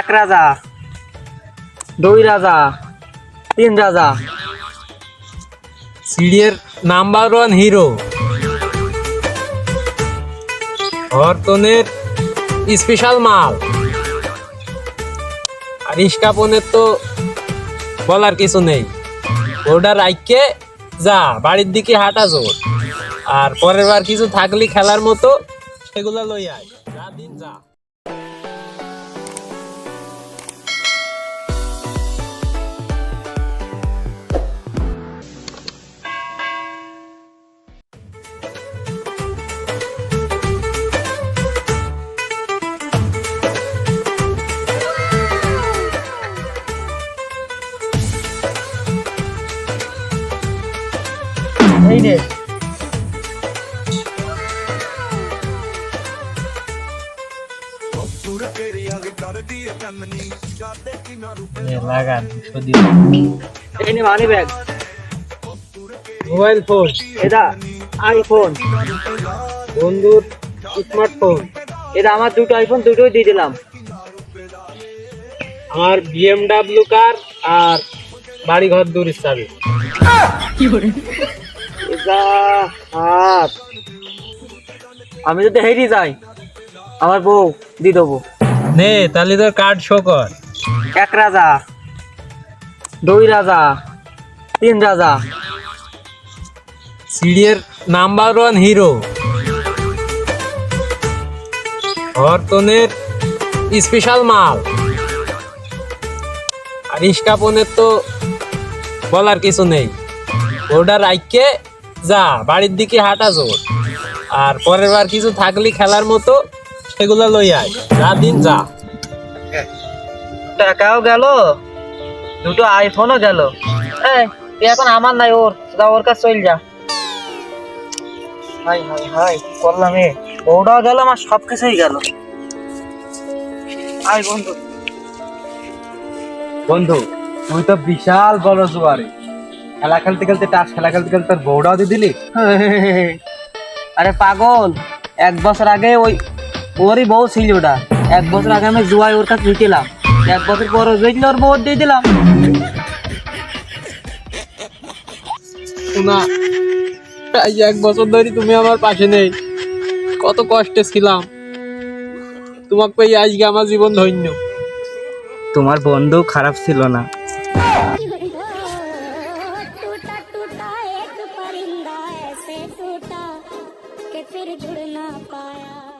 এক রাজা, দুই রাজা, তিন রাজা। সিডিএর নাম্বার ওয়ান হিরো। হরতনের স্পেশাল মাল। আর ইস্কাপনের তো বলার কিছু নেই। ওটা রাইকে যা, বাড়ির দিকে হাঁটা জোর। আর পরের বার কিছু থাকলে খেলার মতো সেগুলো লই আয়। যা দিন যা। এই রে লাগান এই নে মানি ব্যাগ মোবাইল ফোন। এটা আইফোন বন্ধুর স্মার্টফোন এটা আমার দুটো আইফোন দুটোই দিয়ে দিলাম। আমার বিএমডাব্লিউ কার আর বাড়ি ঘর দূরের চাবি হাত আমি যদি হেরি যাই আমার বউ দিয়ে দেবো। নে তাহলে তোর কার্ড শো কর। এক রাজা দুই রাজা তিন রাজা। সিডিএর নাম্বার ওয়ান হিরো হরতনের স্পেশাল মাল। আর ইস্কাপনের তো বলার কিছু নেই। ওটা রাইকে যা বাড়ির দিকে হাঁটা জোর। আর পরের বার কিছু থাকলি খেলার মতো সেগুলো লই আয়। যা দিন যা। টাকাও গেল দুটো আইফোনও গেল। এই তুই এখন আমার নাই ওর। যা ওর কাছে চল যা। হাই হাই হাই কি করলাম এ? ওটাও গেল আমার সব কিছুই গেল। আয় বন্ধু। বন্ধু তুই তো বিশাল বড় জোয়ারে। খেলা খেলতে খেলতে টাস খেলা খেলতে খেলতে তোর বউটাও দিয়ে দিলি। আরে পাগল এক বছর আগে ওই ওরই বউ ছিল ওটা। এক বছর আগে আমি জুয়াই ওর কাছে জিতেলাম। এক বছর পর জিতলে ওর বউ দিয়ে দিলাম। না এই এক বছর ধরে তুমি আমার পাশে নেই। কত কষ্টে ছিলাম। তোমাকে পেয়ে আজকে আমার জীবন ধন্য। তোমার বন্ধু খারাপ ছিল না। ਫਿਰ ਜੁੜ ਨਾ ਪਾਇਆ